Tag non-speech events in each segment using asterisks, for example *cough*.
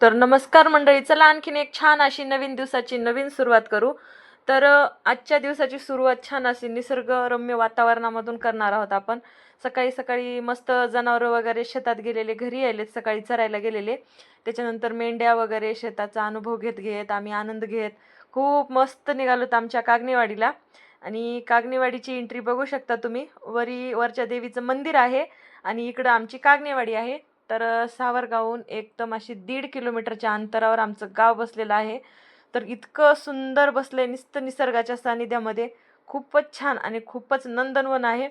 तर नमस्कार मंडळी चला आणखीन एक छान अशी नवीन दिवसाची नवीन सुरुवात करू. तर आजच्या दिवसाची सुरुवात छान अशी निसर्गरम्य वातावरणामधून करणार आहोत आपण. सकाळी सकाळी मस्त जनावरं वगैरे शेतात गेलेले घरी आलेत सकाळी चरायला गेलेले. त्याच्यानंतर मेंढ्या वगैरे शेताचा अनुभव घेत घेत आम्ही आनंद घेत खूप मस्त निघालोत आमच्या कागणेवाडीला. आणि कागणेवाडीची एंट्री बघू शकता तुम्ही. वरी वरच्या देवीचं मंदिर आहे आणि इकडं आमची कागणेवाडी आहे. तर सावरगावहून एकदम अशी दीड किलोमीटरच्या अंतरावर आमचं गाव बसलेलं आहे. तर इतकं सुंदर बसलं आहे नुसतं निसर्गाच्या सानिध्यामध्ये खूपच छान आणि खूपच नंदनवन आहे.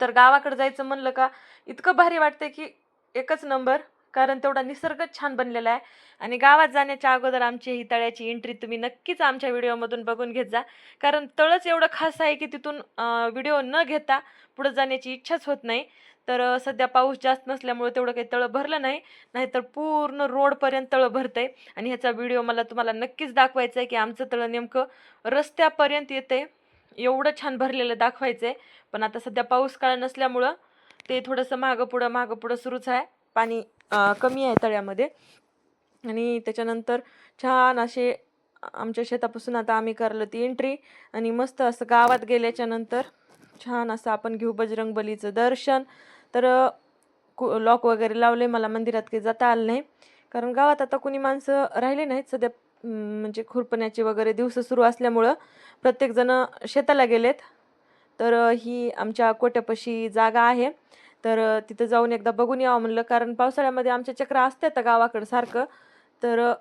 तर गावाकडे जायचं म्हणलं का इतकं भारी वाटतं की एकच नंबर कारण तेवढा निसर्गच छान बनलेला आहे. आणि गावात जाण्याच्या अगोदर आमची ही तळ्याची एंट्री तुम्ही नक्कीच आमच्या व्हिडिओमधून बघून घेत जा. कारण तळच एवढं खास आहे की तिथून व्हिडिओ न घेता पुढं जाण्याची इच्छाच होत नाही. तर सध्या पाऊस जास्त नसल्यामुळे तेवढं काही तळं भरलं नाही. नाहीतर पूर्ण रोडपर्यंत तळं भरतं आहे आणि ह्याचा व्हिडिओ मला तुम्हाला नक्कीच दाखवायचा आहे की आमचं तळं नेमकं रस्त्यापर्यंत येते एवढं छान भरलेलं दाखवायचं आहे पण आता सध्या पाऊस काळ नसल्यामुळं ते थोडंसं मागं पुढं मागं पुढं सुरूच आहे. पाणी कमी आहे तळ्यामध्ये. आणि त्याच्यानंतर छान असे आमच्या शेतापासून आता आम्ही करलं ती एंट्री आणि मस्त असं गावात गेल्याच्यानंतर छान असं आपण घेऊ बजरंग बलीचं दर्शन. तर कु लॉक वगैरे लावले मला मंदिरात काही जाता आलं नाही. कारण गावात आता कुणी माणसं राहिले नाहीत. सध्या म्हणजे खुरपण्याचे वगैरे दिवस सुरू असल्यामुळं प्रत्येकजणं शेताला गेलेत. तर ही आमच्या कोट्यापाशी जागा आहे. तर तिथं जाऊन एकदा बघून यावं म्हणलं. कारण पावसाळ्यामध्ये आमच्या चक्र असतात गावाकडं सारखं. तर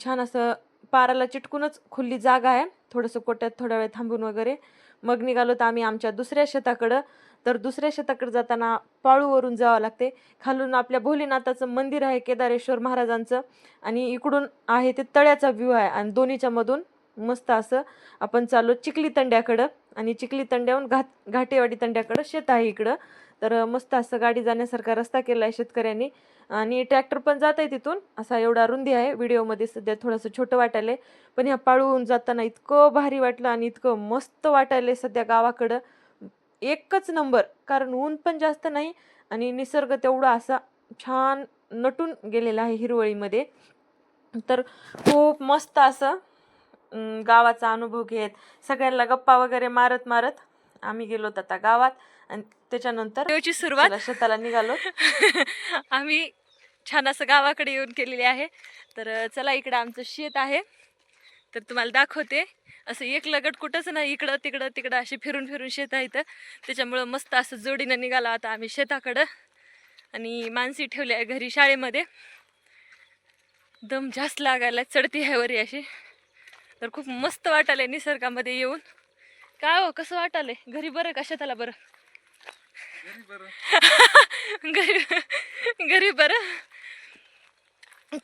छान असं पाराला चिटकूनच खुल्ली जागा आहे. थोडंसं कोट्यात थोडा वेळ थांबून वगैरे. मग निघालो तर आम्ही आमच्या दुसऱ्या शेताकडं. तर दुसऱ्या शेताकडे जाताना पाळूवरून जावं लागते. खालून आपल्या भोलेनाथाचं मंदिर आहे केदारेश्वर महाराजांचं. आणि इकडून आहे ते तळ्याचा व्ह्यू आहे. आणि दोन्हीच्या मधून मस्त असं आपण चाललो चिखली तंड्याकडं आणि चिखली तंड्याहून घाट घाटेवाडी तंड्याकडं शेत आहे इकडं. तर मस्त असं गाडी जाण्यासारखा रस्ता केला आहे शेतकऱ्यांनी. आणि ट्रॅक्टर पण जात आहे तिथून. असा एवढा रुंदी आहे. व्हिडिओमध्ये सध्या थोडंसं छोटं वाटायलं पण ह्या पाळून जाताना इतकं भारी वाटलं आणि इतकं मस्त वाटायलं सध्या गावाकडं. एकच नंबर. कारण ऊन पण जास्त नाही आणि निसर्ग तेवढा असा छान नटून गेलेला आहे हिरवळीमध्ये. तर खूप मस्त असं गावाचा अनुभव घेत सगळ्यांना गप्पा वगैरे मारत मारत आम्ही गेलो आता गावात. आणि त्याच्यानंतर व्हिडिओची सुरुवात. चला शेताला निघालो. *laughs* आम्ही छान असं गावाकडे येऊन केलेली आहे. तर चला इकडं आमचं शेत आहे. तर तुम्हाला दाखवते. असं एक लगट कुठंच नाही. इकडं तिकडं तिकडं असे फिरून फिरून शेत आहे इथं त्याच्यामुळं मस्त असं जोडीनं निघालो आता आम्ही शेताकडं. आणि मानसी ठेवली आहे घरी शाळेमध्ये. दम जास्त लागायला चढती आहे वरी अशी. तर खूप मस्त वाटायलंय निसर्गामध्ये येऊन. काय हो कसं वाटायलंय? घरी बरं का शेताला बरं? *laughs* घरी घरी बरं.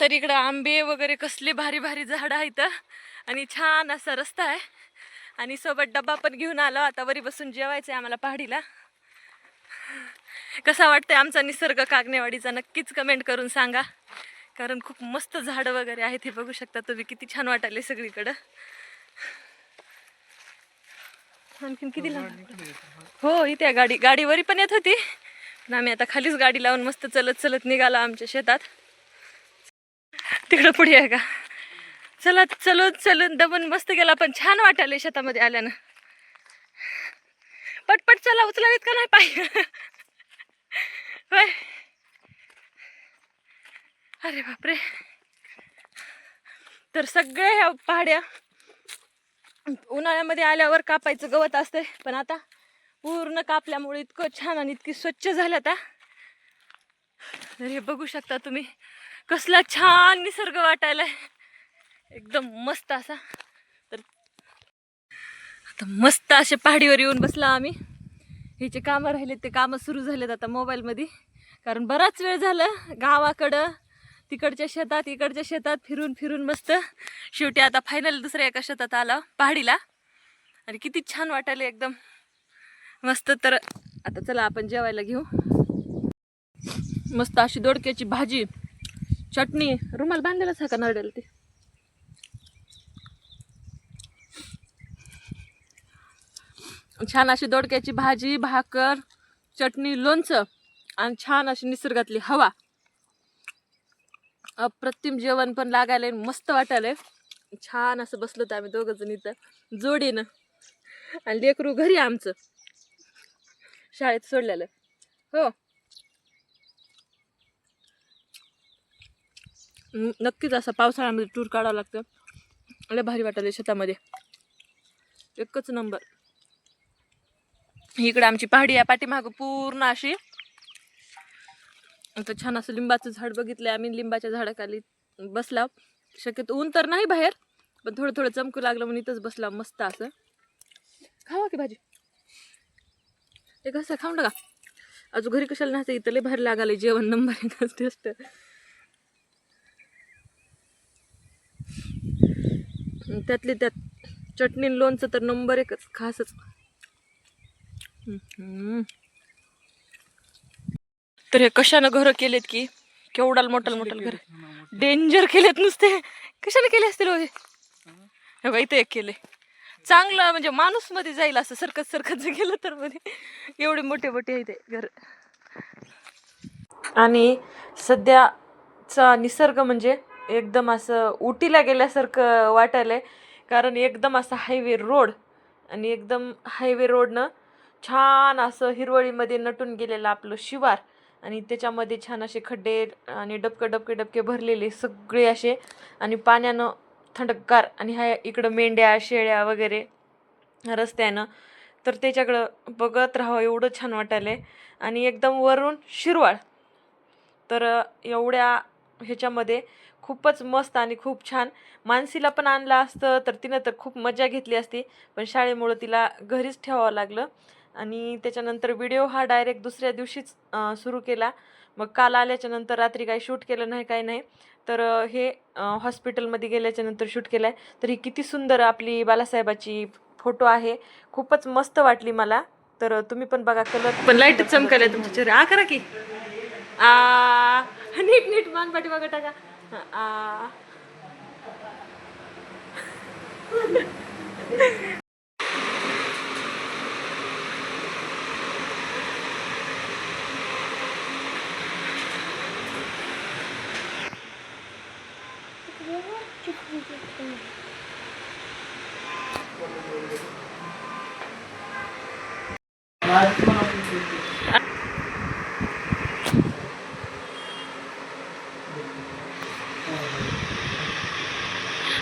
तर इकडं आंबे वगैरे कसले भारी भारी झाडं आहेत. आणि छान असा रस्ता आहे. आणि सोबत डब्बा पण घेऊन आलो. आता वरी बसून जेवायचं आहे आम्हाला पहाडीला कसा वाटतंय आमचा निसर्ग कागनेवाडीचा नक्कीच कमेंट करून सांगा. कारण खूप मस्त झाडं वगैरे आहेत हे बघू शकता तुम्ही. किती छान वाटायले सगळीकडं. आणखीन किती लांब? हो इथे गाडी. गाडीवरी पण येत होती. पण आम्ही आता खालीच गाडी लावून मस्त चलत चलत निघालो आमच्या शेतात. तिकडं पुढे आहे का? चलत चलत चलत दबून मस्त गेला पण छान वाटायला शेतामध्ये आल्यानं. पटपट चला उचलावीत का नाही पाय? अरे बापरे. तर सगळ्या ह्या पहाड्या उन्हाळ्यामध्ये आल्यावर कापायचं गवत असतंय पण आता पूर्ण कापल्यामुळे इतकं छान आणि इतकी स्वच्छ झालं आता तर हे बघू शकता तुम्ही कसला छान निसर्ग वाटायला एकदम मस्त असा. तर आता मस्त असे पहाडीवर येऊन बसला आम्ही. हे जे कामं राहिले ते कामं सुरू झालेत आता मोबाईलमध्ये कारण बराच वेळ झालं गावाकडं तिकडच्या शेतात इकडच्या शेतात फिरून फिरून मस्त. शेवटी आता फायनल दुसऱ्या एका शेतात आला पहाडीला. आणि किती छान वाटायला एकदम. मस्त तर आता चला आपण जेवायला घेऊ. मस्त अशी दोडक्याची भाजी चटणी रुमाल बांधायलाच हा का नडेल ते. छान अशी दोडक्याची भाजी भाकर चटणी लोणचं आणि छान अशी निसर्गातली हवा. अप्रतिम जेवण पण लागायला मस्त वाटायलंय. छान असं बसलो तर आम्ही दोघं जण इथं जोडीनं. आणि लेकरू घरी आमचं. शाळेत सोडलेलं. हो. नक्कीच असं पावसाळ्यामध्ये टूर काढावं लागतं. लय भारी वाटायला शेतामध्ये. एकच नंबर इकडे आमची पहाडी आहे पाठीमागं पूर्ण अशी. आता छान असं लिंबाचं झाड बघितलंय आम्ही लिंबाच्या झाडाखाली बसला शक्यतो ऊन तर नाही बाहेर पण थोडं थोडं चमकू लागलं म्हणून इथंच बसला मस्त असं. खावा की भाजी? ते कसं खाऊन टाका अजून घरी कशाला नाही इथं लय बाहेर लागाले जेवण नंबर एकच टेस्ट त्यातली त्यात चटणी लोणचं तर नंबर एकच खासच. तर हे कशानं घरं केलेत की? केवढाल मोठाल मोठाल घर? डेंजर केलेत नुसते. कशाने केले असतील हो हे? बघा इथे एक केले चांगलं म्हणजे माणूसमध्ये जाईल असं सरकत सरकत जर गेलं तर मध्ये एवढे मोठे मोठे आहे ते घर. आणि सध्याचा निसर्ग म्हणजे एकदम असं उटीला गेल्यासारखं वाटायलंय. कारण एकदम असा हायवे रोड आणि एकदम हायवे रोडनं छान असं हिरवळीमध्ये नटून गेलेलं आपलं शिवार. आणि त्याच्यामध्ये छान असे खड्डे आणि डबके डबके डबके भरलेले सगळे असे. आणि पाण्यानं थंडगार आणि ह्या इकडं मेंढ्या शेळ्या वगैरे रस्त्यानं. तर त्याच्याकडं बघत राहावं एवढं छान वाटायलंय. आणि एकदम वरून शिरवाळ. तर एवढ्या ह्याच्यामध्ये खूपच मस्त आणि खूप छान. मानसीला पण आणलं असतं तर तिनं तर खूप मजा घेतली असती. पण शाळेमुळं तिला घरीच ठेवावं लागलं. आणि त्याच्यानंतर व्हिडिओ हा डायरेक्ट दुसऱ्या दिवशीच सुरू केला. मग काल आल्याच्यानंतर रात्री काही शूट केलं नाही काही नाही. तर हे हॉस्पिटलमध्ये गेल्याच्यानंतर शूट केलं आहे तर ही किती सुंदर आपली बालासाहेबाची फोटो आहे. खूपच मस्त वाटली मला. तर तुम्ही पण बघा कलर पण लाइट चमकायला तुमच्या चेहरे आ करा की. आ नीट नीट मान पाठी बघा टाका. आ.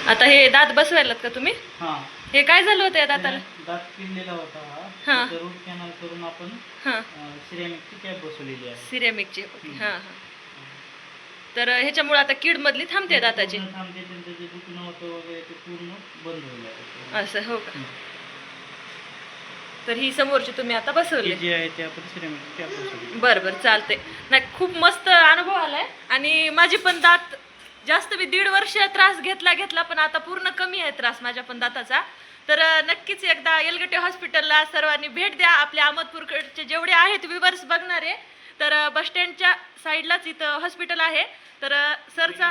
आता हे दात बसवायलात का तुम्ही? हा. काय झालं होतं या दाताला? दात पिळलेला होता. हा. त्याचं रूट कॅनल करून आपण हां. सिरेमिकची कॅप बसवलेली आहे. सिरेमिकची हां हां. तर ह्याच्यामुळे आता कीड मधली थांबते दाताची. थांबते त्यांचं जे दुखणं होतं वगैरे ते पूर्ण बंद होईल. असं हो का. तर ही समोरची तुम्ही आता बसवली? जे आहे ते आपण बरं बरं चालते नाही खूप मस्त अनुभव आलाय. आणि माझी पण दात जास्त मी दीड वर्ष त्रास घेतला घेतला पण आता पूर्ण कमी आहे त्रास माझ्या पण दाताचा. तर नक्कीच एकदा एलगटे हॉस्पिटलला सर्वांनी भेट द्या. आपल्या अहमदपूरकडचे जेवढे आहेत विवर्स बघणारे तर बस स्टँडच्या साईडलाच इथं हॉस्पिटल आहे. तर सरचा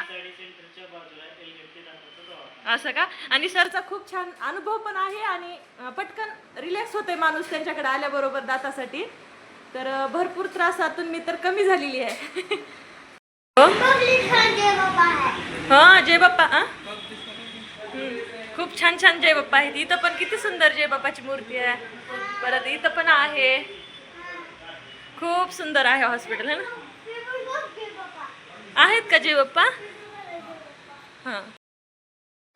असं का? आणि सरचा खूप छान अनुभव पण आहे आणि पटकन रिलॅक्स होते माणूस त्यांच्याकडे आल्याबरोबर दातासाठी. तर भरपूर त्रासातून मी तर कमी झालेली आहे. *laughs* हा जय बाप्पा हा? खूप छान छान जय बाप्पा आहेत. इथं पण किती सुंदर जय बाप्पाची मूर्ती आहे. परत इथं पण आहे. खूप सुंदर आहे हॉस्पिटल है ना? आहेत का जय बाप्पा हां.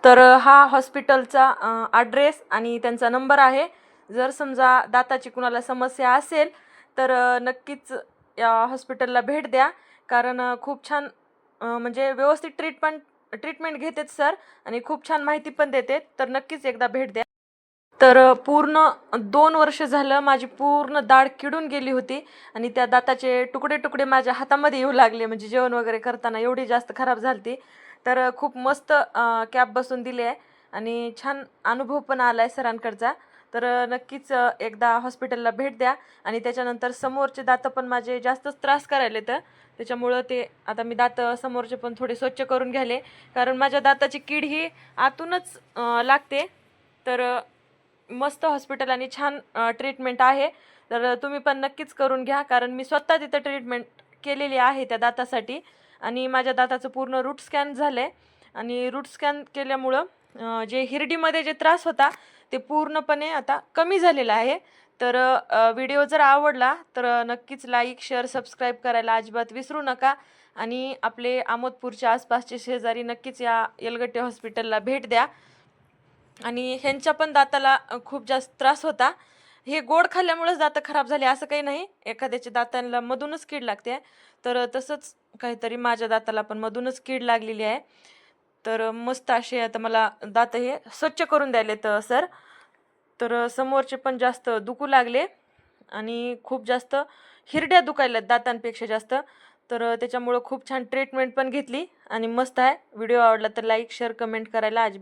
तर हा हॉस्पिटलचा ॲड्रेस आणि त्यांचा नंबर आहे. जर समजा दाताची कुणाला समस्या असेल तर नक्कीच या हॉस्पिटलला भेट द्या. कारण खूप छान म्हणजे व्यवस्थित ट्रीटमेंट ट्रीटमेंट घेतेत सर आणि खूप छान माहिती पण देते तर नक्कीच एकदा भेट द्या. तर पूर्ण दोन वर्ष झालं माझी पूर्ण दाढ किडून गेली होती आणि त्या दाताचे तुकडे तुकडे माझ्या हातामध्ये येऊ लागले. म्हणजे जेवण वगैरे करताना एवढी जास्त खराब झाली तर खूप मस्त कॅब बसून दिली आहे आणि छान अनुभव पण आला आहे सरांकडचा. तर नक्कीच एकदा हॉस्पिटलला भेट द्या आणि त्याच्यानंतर समोरचे दात पण माझे जास्तच त्रास करायले तर त्याच्यामुळं ते आता मी दात समोरचे पण थोडे स्वच्छ करून घ्याले कारण माझ्या दाताची कीड ही आतूनच लागते. तर मस्त हॉस्पिटल आणि छान ट्रीटमेंट आहे. तर तुम्ही पण नक्कीच करून घ्या. कारण मी स्वतः तिथं ट्रीटमेंट केलेली आहे त्या दातासाठी. आणि माझ्या दाताचं पूर्ण रूट स्कॅन झालं आहे आणि रूट स्कॅन केल्यामुळं जे हिरडीमध्ये जे त्रास होता ते पूर्णपणे आता कमी झालेलं आहे. तर व्हिडिओ जर आवडला तर नक्कीच लाईक शेअर सबस्क्राईब करायला अजिबात विसरू नका. आणि आपले आमोदपूरच्या आसपासचे शेजारी नक्कीच या यलगट्टे हॉस्पिटलला भेट द्या. आणि ह्यांच्या पण दाताला खूप जास्त त्रास होता. हे गोड खाल्ल्यामुळेच दातं खराब झाले असं काही नाही. एखाद्याच्या दातांना मधूनच कीड लागते. तर तसंच काहीतरी माझ्या दाताला पण मधूनच कीड लागलेली आहे. तर मस्त असे आता मला दात हे स्वच्छ करून द्यायले तर सर. तर समोरचे पण जास्त दुखू लागले आणि खूप जास्त हिरड्या दुखायला दातांपेक्षा जास्त. तर त्याच्यामुळं खूप छान ट्रीटमेंट पण घेतली आणि मस्त आहे. व्हिडिओ आवडला तर लाईक शेअर कमेंट करायला अजिबात